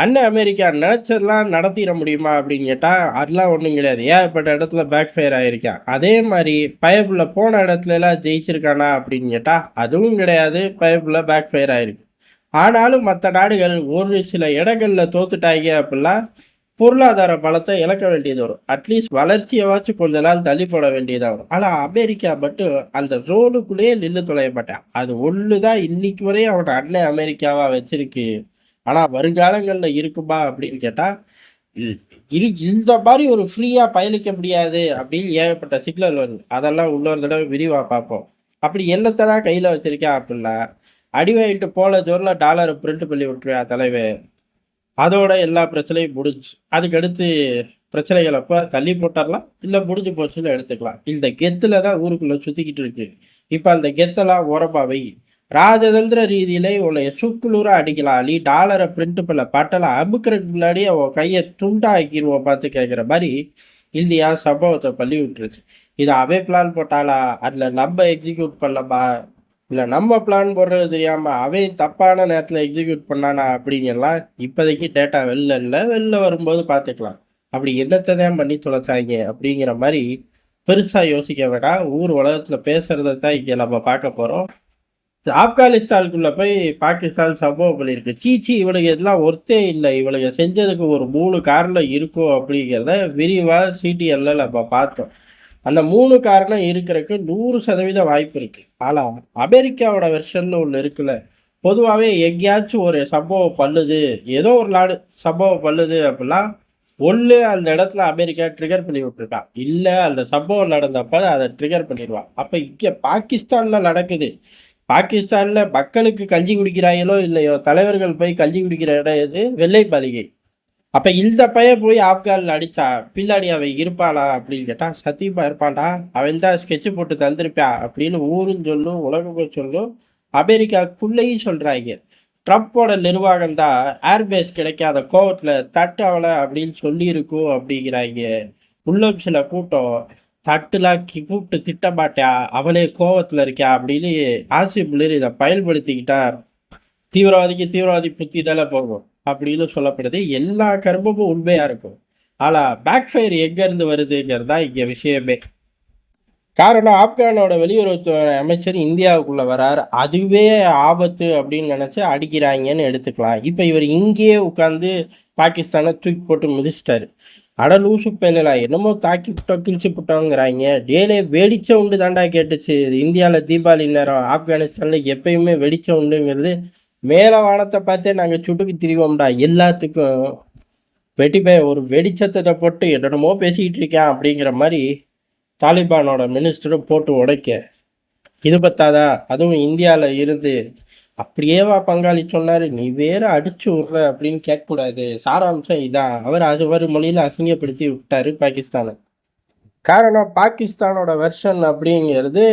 அண்ணன் அமெரிக்கா நினச்சதெல்லாம் நடத்திட முடியுமா அப்படின்னு கேட்டால் அதெல்லாம் ஒன்றும் கிடையாது. ஏகப்பட்ட இடத்துல பேக் ஃபயர் ஆகிருக்கான் அதே மாதிரி பயப்புள்ள போன இடத்துல எல்லாம் ஜெயிச்சிருக்கானா அப்படின்னு கேட்டால் அதுவும் கிடையாது. பயப்புள்ள பேக் ஃபயர் ஆகிருக்கு ஆனாலும் மற்ற நாடுகள் ஒரு சில இடங்களில் தோத்துட்டாங்க அப்படிலாம் பொருளாதார பலத்தை இழக்க வேண்டியது வரும். அட்லீஸ்ட் வளர்ச்சியவாச்சும் கொஞ்ச நாள் தள்ளி போட வேண்டியதாக வரும். ஆனால் அமெரிக்கா மட்டும் அந்த ரோலுக்குள்ளேயே நின்று தொலைய அது ஒன்று தான் இன்னைக்கு வரையும் அவனோட அண்ணன் அமெரிக்காவாக வச்சிருக்கு. ஆனால் வருங்காலங்களில் இருக்குமா அப்படின்னு கேட்டால் இரு இந்த மாதிரி ஒரு ஃப்ரீயாக பயணிக்க முடியாது அப்படின்னு ஏகப்பட்ட சிக்னல் வருது. அதெல்லாம் இன்னொரு தடவை விரிவாக பார்ப்போம். அப்படி என்னத்தெல்லாம் கையில் வச்சிருக்கேன் அப்படின்னா அடி வாங்கிட்டு போல ஜோரில் டாலரை பிரிண்ட் பண்ணி விட்டுருவா தலைவர் அதோட எல்லா பிரச்சனையும் முடிஞ்சு. அதுக்கடுத்து பிரச்சனைகள் அப்போ தள்ளி போட்டரலாம் இல்லை முடிஞ்சு போச்சுன்னு எடுத்துக்கலாம். இந்த கெத்தில் தான் ஊருக்குள்ளே சுற்றிக்கிட்டு இருக்கு. இப்போ அந்த கெத்தெல்லாம் உரப்பாவை ராஜதந்திர ரீதியிலே உன்னை சுக்குலூரா அடிக்கலாம் நீ டாலரை பிரிண்ட் பண்ண பட்டலாம் அமுக்கிறதுக்கு முன்னாடியே அவன் கையை துண்டாக்கிடுவோம் பார்த்து கேட்குற மாதிரி இந்தியா சம்பவத்தை பள்ளி விட்டுருச்சு இதை அவே பிளான் போட்டாளா? அதில் நம்ம எக்ஸிக்யூட் பண்ணலாமா? இல்லை நம்ம பிளான் போடுறது தெரியாமல் அவன் தப்பான நேரத்தில் எக்ஸிக்யூட் பண்ணானா அப்படிங்கலாம் இப்போதைக்கு டேட்டா வெளில இல்லை. வெளில வரும்போது பார்த்துக்கலாம். அப்படி என்னத்தை தான் பண்ணி தொலைச்சாங்க அப்படிங்கிற மாதிரி பெருசாக யோசிக்க வேண்டாம். ஊர் உலகத்தில் பேசுகிறத தான் இங்கே நம்ம பார்க்க போகிறோம் ஆப்கானிஸ்தானுக்குள்ள போய் பாகிஸ்தான் சம்பவம் பண்ணியிருக்கு. சீச்சி இவனுக்கு எல்லாம் ஒர்த்தே இல்லை. இவனுக்கு செஞ்சதுக்கு ஒரு மூணு காரணம் இருக்கும் அப்படிங்கிறத விரிவாக சிடிஎல்ல நம்ம பார்த்தோம். அந்த மூணு காரணம் இருக்கிறதுக்கு நூறு சதவீத வாய்ப்பு இருக்கு. ஆனால் அமெரிக்காவோட வெர்ஷன் ஒன்று இருக்குல்ல. பொதுவாகவே எங்கேயாச்சும் ஒரு சம்பவம் பண்ணுது. ஏதோ ஒரு நாடு சம்பவம் பண்ணுது அப்படின்னா ஒன்று அந்த இடத்துல அமெரிக்கா ட்ரிகர் பண்ணி விட்டுருக்கான் இல்லை அந்த சம்பவம் நடந்தப்ப அதை ட்ரிகர் பண்ணிடுவான் அப்போ இங்கே பாகிஸ்தானில் நடக்குது. பாகிஸ்தான்ல மக்களுக்கு கஞ்சி குடிக்கிறாங்களோ இல்லையோ தலைவர்கள் போய் கஞ்சி குடிக்கிற இடம் எது? வெள்ளை மாளிகை அப்ப இந்த பையன் போய் ஆப்கானில் அடிச்சா பின்னாடி அவன் இருப்பாளா அப்படின்னு கேட்டா சத்தியமா இருப்பாண்டா அவன் தான் ஸ்கெட்சு போட்டு தந்திருப்பா அப்படின்னு ஊரும் சொல்லும் உலகம் சொல்லும் அமெரிக்காக்குள்ளேயும் சொல்றாங்க. ட்ரம்ப்போட நிர்வாகம் தான் ஏர்பேஸ் கிடைக்காத கோவத்துல தட்டு அவளை அப்படின்னு சொல்லியிருக்கும் அப்படிங்கிறாங்க. உள்ளம் சில கூட்டம். தட்டுலாம் கூப்பிட்டு திட்ட மாட்டியா அவளே கோவத்தில் இருக்கியா அப்படின்னு ஆசிப் முனிர் இதை பயன்படுத்திக்கிட்டார். தீவிரவாதிக்கு தீவிரவாதி புத்தி தானே போகும் அப்படின்னு சொல்லப்படுது. எல்லா கர்மமும் உண்மையாக இருக்கும். ஆனால் பேக் ஃபயர் எங்கேருந்து வருதுங்கிறது தான் இங்கே விஷயமே. காரணம் ஆப்கானோட வெளியுறவுத்துறை அமைச்சர் இந்தியாவுக்குள்ளே வரார். அதுவே ஆபத்து அப்படின்னு நினச்சி அடிக்கிறாங்கன்னு எடுத்துக்கலாம். இப்போ இவர் இங்கேயே உட்காந்து பாகிஸ்தானை தூக்கி போட்டு மிதிச்சிட்டாரு. அட லூசு பேலா என்னமோ தாக்கி விட்டோம் கிழிச்சு விட்டோங்கிறாங்க டேலே வெடிச்ச உண்டு தாண்டா கேட்டுச்சு. இந்தியாவில் தீபாவளி நேரம் ஆப்கானிஸ்தானில் எப்பயுமே வெடிச்ச உண்டுங்கிறது மேலே வானத்தை பார்த்தே நாங்கள் சுட்டுக்கு திரிவோம்டா எல்லாத்துக்கும். வெட்டிப்பே ஒரு வெடிச்சத்தை போட்டு என்னென்னமோ பேசிக்கிட்டு இருக்கேன் அப்படிங்கிற மாதிரி தாலிபானோட மினிஸ்டரும் போட்டு உடைக்க. இது பத்தாதா? அதுவும் இந்தியாவில் இருந்து அப்படியேவா பங்காளி சொன்னார். நீ வேற அடிச்சு விடுற அப்படின்னு கேட்கக்கூடாது. சாராம்சம் இதான். அவர் அவர் மொழியில் அசிங்கப்படுத்தி விட்டாரு பாகிஸ்தானை. காரணம் பாகிஸ்தானோட வெர்ஷன் அப்படிங்கிறது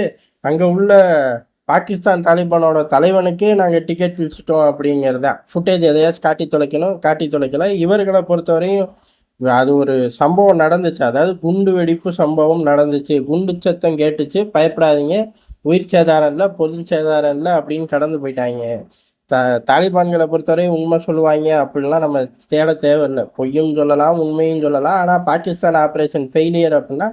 அங்கே உள்ள பாகிஸ்தான் தாலிபானோட தலைவனுக்கே நாங்கள் டிக்கெட் கிழிச்சிட்டோம் அப்படிங்கிறது. தான் ஃபுட்டேஜ் எதையாச்சும் காட்டி தொலைக்கணும் காட்டி தொலைக்கல. இவர்களை பொறுத்தவரையும் அது ஒரு சம்பவம் நடந்துச்சு. அதாவது குண்டு வெடிப்பு சம்பவம் நடந்துச்சு. குண்டு சத்தம் கேட்டுச்சு. பயப்படாதீங்க. உயிர் சேதாரம் இல்லை பொது சேதாரம் இல்லை அப்படின்னு கடந்து போயிட்டாங்க. த தாலிபான்களை பொறுத்தவரை உண்மை சொல்லுவாங்க. அப்படின்லாம் நம்ம தேட தேவையில்லை. பொய்யும் சொல்லலாம் உண்மையும் சொல்லலாம். ஆனால் பாகிஸ்தான் ஆப்ரேஷன் ஃபெயிலியர் அப்படின்னா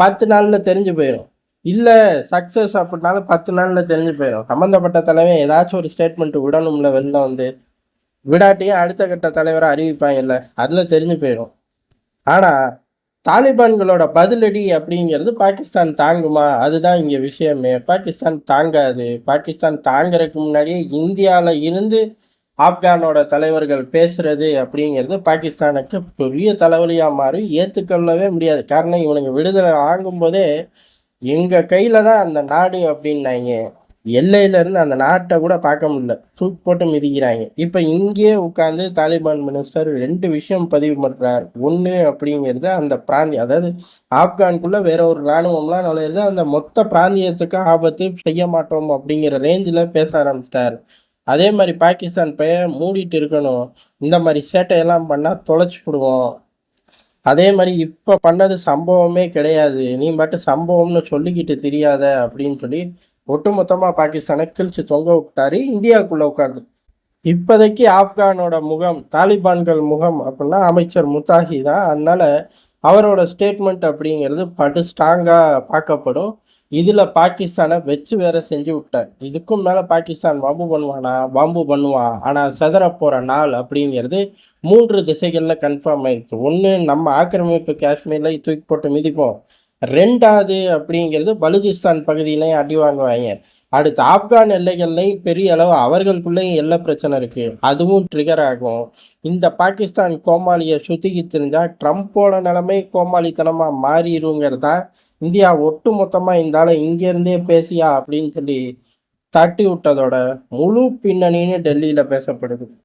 பத்து நாளில் தெரிஞ்சு போயிடும் இல்லை சக்ஸஸ் அப்படின்னாலும் பத்து நாளில் தெரிஞ்சு போயிடும் சம்மந்தப்பட்ட தலைவன் ஏதாச்சும் ஒரு ஸ்டேட்மெண்ட் விடணும்ல வெளில வந்து. விடாட்டியும் அடுத்த கட்ட தலைவரை அறிவிப்பாங்கல்ல அதில் தெரிஞ்சு போயிடும் ஆனால் தாலிபான்களோட பதிலடி அப்படிங்கிறது பாகிஸ்தான் தாங்குமா? அதுதான் இங்கே விஷயமே. பாகிஸ்தான் தாங்காது. பாகிஸ்தான் தாங்குறதுக்கு முன்னாடியே இந்தியாவில் இருந்து ஆப்கானோட தலைவர்கள் பேசுறது அப்படிங்கிறது பாகிஸ்தானுக்கு பெரிய தலைவலியாக மாறி ஏற்றுக்கொள்ளவே முடியாது. காரணம் இவனுங்க விடுதலை வாங்கும்போதே எங்கள் கையில் தான் அந்த நாடு அப்படின்னாங்க. எல்லையில இருந்து அந்த நாட்டை கூட பார்க்க முடியல. தூக்கி போட்டு மிதிக்கிறாங்க. இப்போ இங்கேயே உட்காந்து தாலிபான் மினிஸ்டர் ரெண்டு விஷயம் பதிவு பண்றார். ஒன்று அப்படிங்கிறது அந்த பிராந்தியம் அதாவது ஆப்கானுக்குள்ள வேற ஒரு இராணுவம்லாம் நுழையிறது அந்த மொத்த பிராந்தியத்துக்கு ஆபத்து செய்ய மாட்டோம் அப்படிங்கிற ரேஞ்சில் பேச ஆரம்பிச்சிட்டார். அதே மாதிரி பாகிஸ்தான் பையன் மூடிட்டு இருக்கணும். இந்த மாதிரி சேட்டையெல்லாம் பண்ணால் தொலைச்சி விடுவோம். அதே மாதிரி இப்போ பண்ணது சம்பவமே கிடையாது. நீ மட்டும் சம்பவம்னு சொல்லிக்கிட்டு தெரியாத அப்படின்னு சொல்லி ஒட்டுமொத்தமாக பாகிஸ்தானை கிழிச்சு தொங்க விட்டாரு. இந்தியாவுக்குள்ளே உட்காந்து இப்போதைக்கு ஆப்கானோட முகம் தாலிபான்கள் முகம் அப்படின்னா அமைச்சர் முத்தாஹி தான். அதனால அவரோட ஸ்டேட்மெண்ட் அப்படிங்கிறது படு ஸ்ட்ராங்காக பார்க்கப்படும். இதில் பாகிஸ்தானை வச்சு வேற செஞ்சு விட்டார். இதுக்கும் மேலே பாகிஸ்தான் வம்பு பண்ணுவானா? வம்பு பண்ணுவான் ஆனால் செதற போகிற நாள் அப்படிங்கிறது மூன்று திசைகளில் கன்ஃபார்ம் ஆயிடுச்சு ஒன்று நம்ம ஆக்கிரமிப்பு காஷ்மீரில் தூக்கி போட்டு மிதிப்போம். ரெண்டாவது அப்படிங்கிறது பலுச்சிஸ்தான் பகுதியிலையும் அடி வாங்குவாங்க. அடுத்து ஆப்கான் எல்லைகள்லையும் பெரிய அளவு அவர்களுக்குள்ளேயும் எல்லை பிரச்சனை இருக்கு. அதுவும் ட்ரிகர் ஆகும். இந்த பாகிஸ்தான் கோமாளியை சுத்திக்கி தெரிஞ்சா ட்ரம்ப்போட நிலைமை கோமாளித்தனமா மாறிடுங்கிறதா இந்தியா ஒட்டு மொத்தமா இந்த இங்கிருந்தே பேசியா அப்படின்னு சொல்லி தட்டி விட்டதோட முழு பின்னணின்னு டெல்லியில பேசப்படுது.